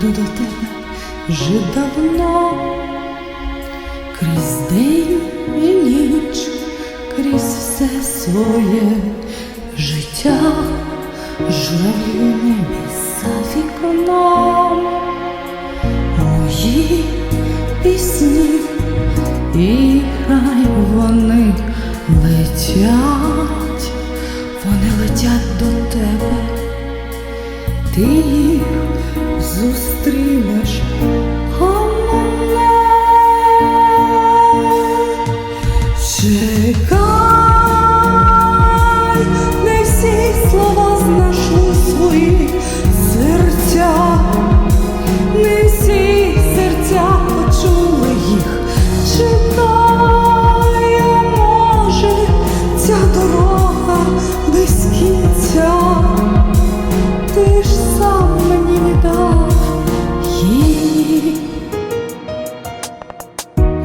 йду до тебе вже давно, крізь день і ніч, крізь все своє життя, журавлю небі за мої пісні, і хай вони летять, їх зустрінеш мене чекай, не всі слова знайшли свої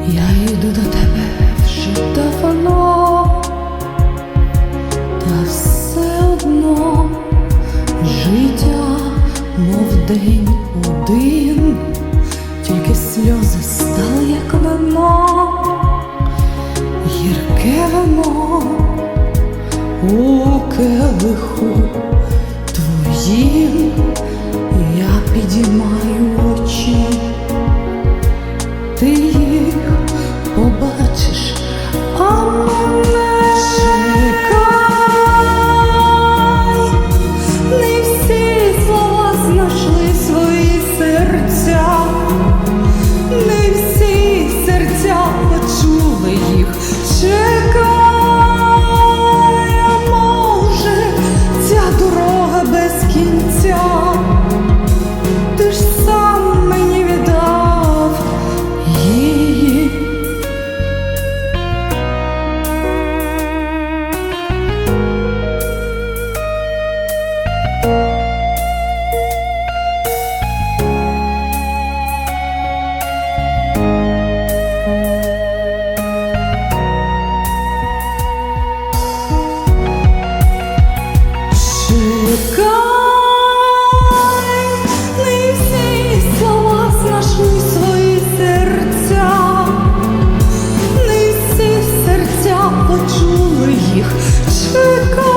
Я йду до тебе вже давно, та все одно життя, мов один, тільки сльози стали, як вино, гірке вино у келиху Sweet